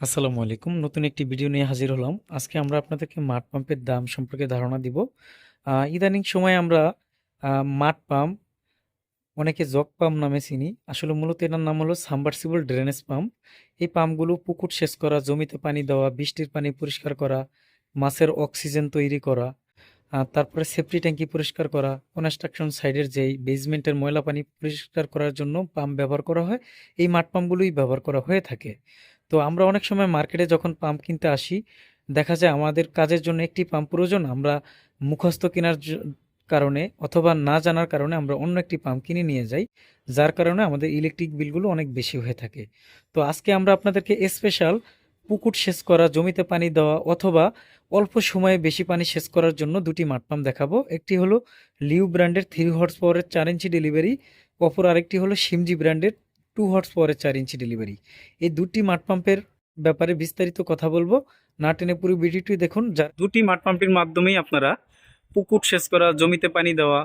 আসসালামু আলাইকুম। নতুন একটি ভিডিও নিয়ে হাজির হলাম। আজকে আমরা আপনাদেরকে মাঠ পাম্পের দাম সম্পর্কে ধারণা দিব। ইদানিং সময় আমরা মাঠ পাম্প, অনেকে জগ পাম্প নামে চিনি। আসলে মূলত এটার নাম হলো সাবমার্সিবল ড্রেনেজ পাম্প। এই পাম্পগুলো পুকুর সেচ করা, জমিতে পানি দেওয়া, বৃষ্টির পানি পরিষ্কার করা, মাছের অক্সিজেন তৈরি করা তারপরে সেফটি ট্যাঙ্কি পরিষ্কার করা, কনস্ট্রাকশন সাইডের যেই বেসমেন্টের ময়লা পানি পরিষ্কার করার জন্য পাম্প ব্যবহার করা হয়। এই মাঠ পাম্পগুলোই ব্যবহার করা হয়ে থাকে। তো আমরা অনেক সময় মার্কেটে যখন পাম্প কিনতে আসি, দেখা যায় আমাদের কাজের জন্য একটি পাম্প প্রয়োজন। আমরা মুখস্থ কেনার কারণে অথবা না জানার কারণে আমরা অন্য একটি পাম্প কিনে নিয়ে যাই, যার কারণে আমাদের ইলেকট্রিক বিলগুলো অনেক বেশি হয়ে থাকে। তো আজকে আমরা আপনাদেরকে স্পেশাল পুকুর সেচ করা, জমিতে পানি দেওয়া অথবা অল্প সময়ে বেশি পানি সেচ করার জন্য দুটি মাঠ পাম্প দেখাবো। একটি হলো লিউ ব্র্যান্ডের থ্রি হর্স পাওয়ারের চার ইঞ্চি ডেলিভারি, অপর আরেকটি হলো সিমজি ব্র্যান্ডের টু হর্স পাওয়ারের চার ইঞ্চি ডেলিভারি এই দুটি মাঠ পাম্পের ব্যাপারে বিস্তারিত কথা বলব। না টেনে পুরো ভিডিওটি দেখুন, যা দুটি মাঠ পাম্পের মাধ্যমেই আপনারা পুকুর সেচ করা, জমিতে পানি দেওয়া,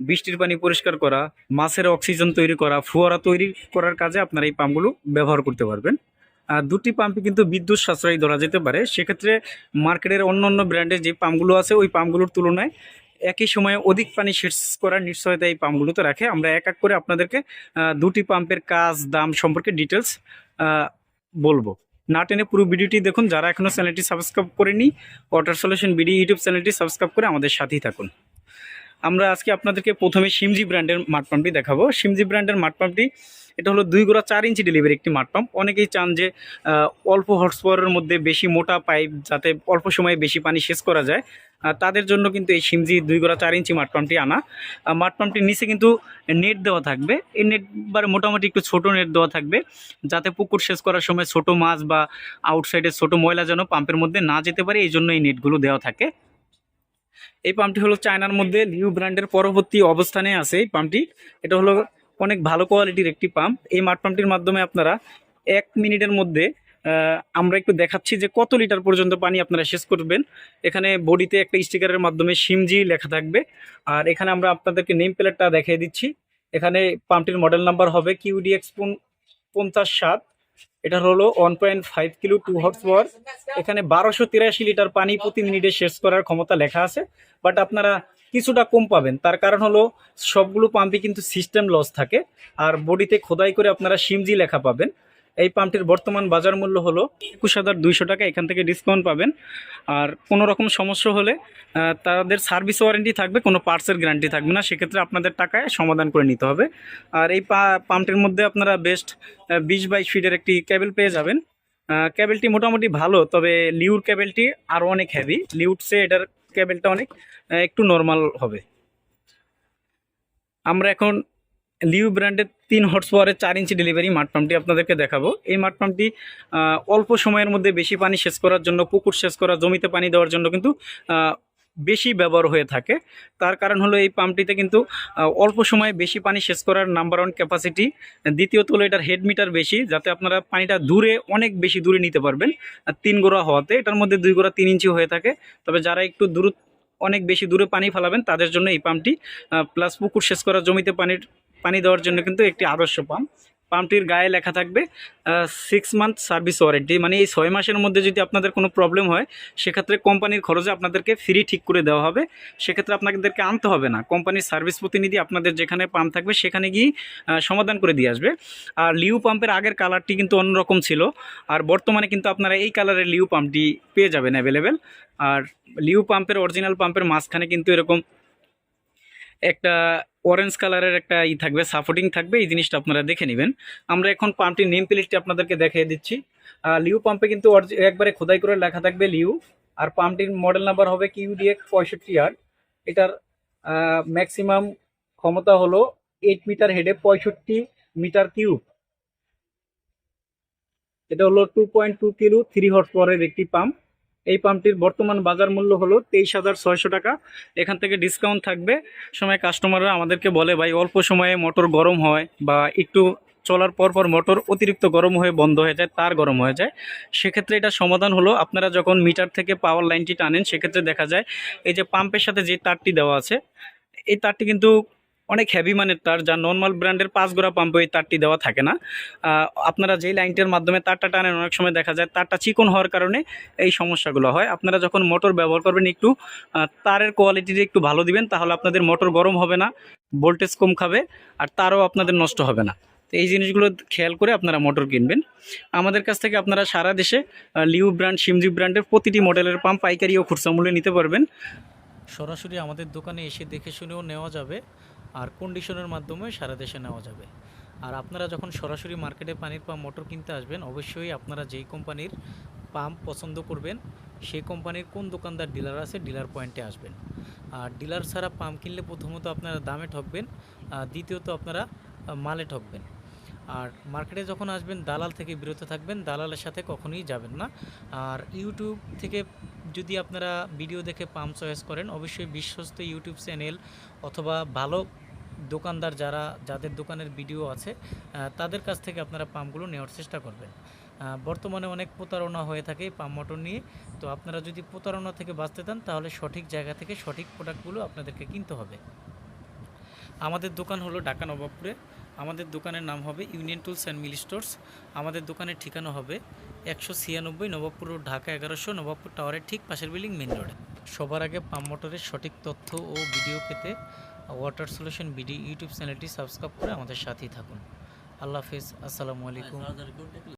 বৃষ্টির পানি পরিষ্কার করা, মাছের অক্সিজেন তৈরি করা, ফুয়ারা তৈরি করার কাজে আপনারা এই পাম্পগুলো ব্যবহার করতে পারবেন। আর দুটি পাম্পই কিন্তু বিদ্যুৎ সাশ্রয়ী ধরা যেতে পারে। সেক্ষেত্রে মার্কেটের অন্য অন্য ব্র্যান্ডের যে পাম্পগুলো আছে, ওই পাম্পগুলোর তুলনায় একই সময়ে অধিক পানি সেচ করার নিশ্চয়তা এই পাম্পগুলোতে রাখে। আমরা এক এক করে আপনাদেরকে দুটি পাম্পের কাজ, দাম সম্পর্কে ডিটেলস বলব। না টেনে পুরো ভিডিওটি দেখুন, যারা এখনও চ্যানেলটি সাবস্ক্রাইব করেনি ওয়াটার সলিউশন বিডি ইউটিউব চ্যানেলটি সাবস্ক্রাইব করে আমাদের সাথেই থাকুন। আমরা আজকে আপনাদেরকে প্রথমে সিমজি ব্র্যান্ডের মাঠ পাম্পটি দেখাবো। সিমজি ব্র্যান্ডের মাঠ পাম্পটি এটা হলো দুই গোড়া চার ইঞ্চি ডেলিভারি একটি মাঠ পাম্প অনেকেই চান যে অল্প হর্স মধ্যে বেশি মোটা পাইপ যাতে অল্প সময়ে বেশি পানি শেষ করা যায়। তাদের জন্য কিন্তু এই সিমজি দুই গোড়া চার ইঞ্চি মাঠ পাম্পটি আনা। মাঠ পাম্পটির নিচে কিন্তু নেট দেওয়া থাকবে। এই নেট বারে মোটামুটি একটু ছোট নেট দেওয়া থাকবে, যাতে পুকুর সেচ করার সময় ছোট মাছ বা আউটসাইডে ছোট ময়লা যেন পাম্পের মধ্যে না যেতে পারে, এই জন্য এই নেটগুলো দেওয়া থাকে। এই পাম্পটি হলো চায়নার মধ্যে লিউ ব্র্যান্ডের পরবর্তী অবস্থানে আছে এই পাম্পটি এটা হলো অনেক ভালো কোয়ালিটির একটি পাম্প এই মাঠ পাম্পটির মাধ্যমে আপনারা এক মিনিটের মধ্যে আমরা একটু দেখাচ্ছি যে কত লিটার পর্যন্ত পানি আপনারা শেষ করবেন। এখানে বডিতে একটা স্টিকারের মাধ্যমে সিমজি লেখা থাকবে। আর এখানে আমরা আপনাদেরকে নেম প্লেটটা দেখিয়ে দিচ্ছি। এখানে পাম্পটির মডেল নাম্বার হবে কিউডি কিউডিএক্স পঞ্চাশ সাত। এটা হলো one point five kilo two horse power এখানে বারোশো তিরাশি লিটার পানি প্রতি মিনিটে শেষ করার ক্ষমতা লেখা আছে। বাট আপনারা কিছুটা কম পাবেন। তার কারণ হলো সবগুলো পাম্পই কিন্তু সিস্টেম লস থাকে। আর বডিতে খোদাই করে আপনারা সিমজি লেখা পাবেন। এই পাম্পটির বর্তমান বাজার মূল্য হলো একুশ হাজার দুইশো টাকা। এখান থেকে ডিসকাউন্ট পাবেন। আর কোনো রকম সমস্যা হলে তাদের সার্ভিস ওয়ারেন্টি থাকবে কোনো পার্টসের গ্যারান্টি থাকবে না। সেক্ষেত্রে আপনাদের টাকায় সমাধান করে নিতে হবে। আর এই পাম্পটির মধ্যে আপনারা বেস্ট বিশ বাইশ ফিটের একটি কেবল পেয়ে যাবেন। আহ, কেবলটি মোটামুটি ভালো তবে লিউর কেবলটি আরও অনেক হ্যাভি লিউটসে এটার কেবলটা অনেক একটু নর্মাল হবে। আমরা এখন লিউ ব্র্যান্ডের তিন হর্স পাওয়ারের চার ইঞ্চি ডেলিভারি মাঠ পাম্পটি আপনাদেরকে দেখাবো। এই মাঠ পাম্পটি অল্প সময়ের মধ্যে বেশি পানি শেষ করার জন্য, পুকুর শেষ করা, জমিতে পানি দেওয়ার জন্য কিন্তু বেশি ব্যবহার হয়ে থাকে। তার কারণ হলো এই পাম্পটিতে কিন্তু অল্প সময়ে বেশি পানি সেচ করার নাম্বার ওয়ান ক্যাপাসিটি দ্বিতীয়ত হলো এটার হেড মিটার বেশি, যাতে আপনারা পানিটা দূরে, অনেক বেশি দূরে নিতে পারবেন। আর তিন গোড়া হওয়াতে এটার মধ্যে দুই গোড়া তিন ইঞ্চি হয়ে থাকে। তবে যারা একটু দূর, অনেক বেশি দূরে পানি ফেলাবেন, তাদের জন্য এই পাম্পটি প্লাস পুকুর সেচ করা জমিতে পানির, পানি দেওয়ার জন্য কিন্তু একটি আদর্শ পাম্প। পাম্পটির গায়ে লেখা থাকবে সিক্স মান্থ সার্ভিস ওয়ারেন্টি মানে এই ছয় মাসের মধ্যে যদি আপনাদের কোনো প্রবলেম হয়, সেক্ষেত্রে কোম্পানির খরচে আপনাদেরকে ফ্রি ঠিক করে দেওয়া হবে। সেক্ষেত্রে আপনাদেরকে আনতে হবে না। কোম্পানির সার্ভিস প্রতিনিধি আপনাদের যেখানে পাম্প থাকবে, সেখানে গিয়ে সমাধান করে দিয়ে আসবে। আর লিউ পাম্পের আগের কালারটি কিন্তু অন্যরকম ছিল। আর বর্তমানে কিন্তু আপনারা এই কালারের লিউ পাম্পটি পেয়ে যাবেন অ্যাভেলেবেল আর লিউ পাম্পের অরিজিনাল পাম্পের মাঝখানে কিন্তু এরকম একটা অরেঞ্জ কালারের একটা ই থাকবে সাপোর্টিং থাকবে, এই জিনিসটা আপনারা দেখে নেবেন। আমরা এখন পাম্পটির নেম প্লেটটি আপনাদেরকে দেখিয়ে দিচ্ছি। লিউ পাম্পে কিন্তু একবারে খোদাই করে লেখা থাকবে লিউ, আর পাম্পটির মডেল নাম্বার হবে কিউডিএক্স পঁয়ষট্টি আর এটার ম্যাক্সিমাম ক্ষমতা হলো এইট মিটার হেডে পঁয়ষট্টি মিটার কিউব এটা হলো two point two kilo three horse পাওয়ারের একটি পাম্প এই পাম্পটির বর্তমান বাজার মূল্য হলো তেইশ হাজার ছয়শো টাকা। এখান থেকে ডিসকাউন্ট থাকবে। সময় কাস্টমাররা আমাদেরকে বলে, ভাই, অল্প সময়ে মোটর গরম হয় বা একটু চলার পর পর মোটর অতিরিক্ত গরম হয়ে বন্ধ হয়ে যায়, তার গরম হয়ে যায়। সেক্ষেত্রে এটা সমাধান হলো, আপনারা যখন মিটার থেকে পাওয়ার লাইনটি টানেন, সেক্ষেত্রে দেখা যায়, এই যে পাম্পের সাথে যে তারটি দেওয়া আছে, এই তারটি কিন্তু অনেক হেভি মানের তার, যা নর্মাল ব্র্যান্ডের পাঁচ গোড়া পাম্পে ওই তারটি দেওয়া থাকে না। আপনারা যেই লাইনটার মাধ্যমে তারটা টানেন, অনেক সময় দেখা যায় তারটা চিকন হওয়ার কারণে এই সমস্যাগুলো হয়। আপনারা যখন মোটর ব্যবহার করবেন একটু তারের কোয়ালিটিটা একটু ভালো দিবেন, তাহলে আপনাদের মোটর গরম হবে না ভোল্টেজ কম খাবে, আর তারও আপনাদের নষ্ট হবে না। তো এই জিনিসগুলো খেয়াল করে আপনারা মোটর কিনবেন। আমাদের কাছ থেকে আপনারা সারা দেশে লিউ ব্র্যান্ড সিমজি ব্র্যান্ডের প্রতিটি মডেলের পাম্প পাইকারি ও খুচরা মূল্যে নিতে পারবেন। সরাসরি আমাদের দোকানে এসে দেখে শুনেও নেওয়া যাবে। আর কন্ডিশনের মাধ্যমে সারা দেশে নেওয়া যাবে। আর আপনারা যখন সরাসরি মার্কেটে পানির পাম্প মোটর কিনতে আসবেন, অবশ্যই আপনারা যেই কোম্পানির পাম্প পছন্দ করবেন, সেই কোম্পানির কোন দোকানদার ডিলার আছে ডিলার পয়েন্টে আসবেন। আর ডিলার ছাড়া পাম্প কিনলে প্রথমত আপনারা দামে ঠকবেন দ্বিতীয়ত আপনারা মালে ঠকবেন। আর মার্কেটে যখন আসবেন, দালাল থেকে বিরত থাকবেন, দালালের সাথে কখনোই যাবেন না। আর ইউটিউব থেকে যদি আপনারা ভিডিও দেখে পাম্প চয়েস করেন, অবশ্যই বিশ্বস্ত ইউটিউব চ্যানেল অথবা ভালো দোকানদার যারা, যাদের দোকানের ভিডিও আছে তাদের কাছ থেকে আপনারা পাম্পগুলো নেওয়ার চেষ্টা করবেন। বর্তমানে অনেক প্রতারণা হয়ে থাকে পাম্প মোটর নিয়ে। তো আপনারা যদি প্রতারণা থেকে বাঁচতে চান, তাহলে সঠিক জায়গা থেকে সঠিক প্রোডাক্টগুলো আপনাদেরকে কিনতে হবে। আমাদের দোকান হলো ঢাকা নবাবপুরে। আমাদের দোকানের নাম হবে union tools and mill stores. আমাদের দোকানের ঠিকানা হবে একশো ছিয়ানব্বই নবাবপুর রোড, ঢাকা এগারোশো, নবাবপুর টাওয়ারের ঠিক পাশের বিল্ডিং মেন রোডে। সবার আগে পাম্প মোটরের সঠিক তথ্য ও ভিডিও পেতে ওয়াটার সলিউশন বিডি ইউটিউব চ্যানেলটি সাবস্ক্রাইব করে আমাদের সাথেই থাকুন। আল্লাহ হাফিজ আসসালামু আলাইকুম।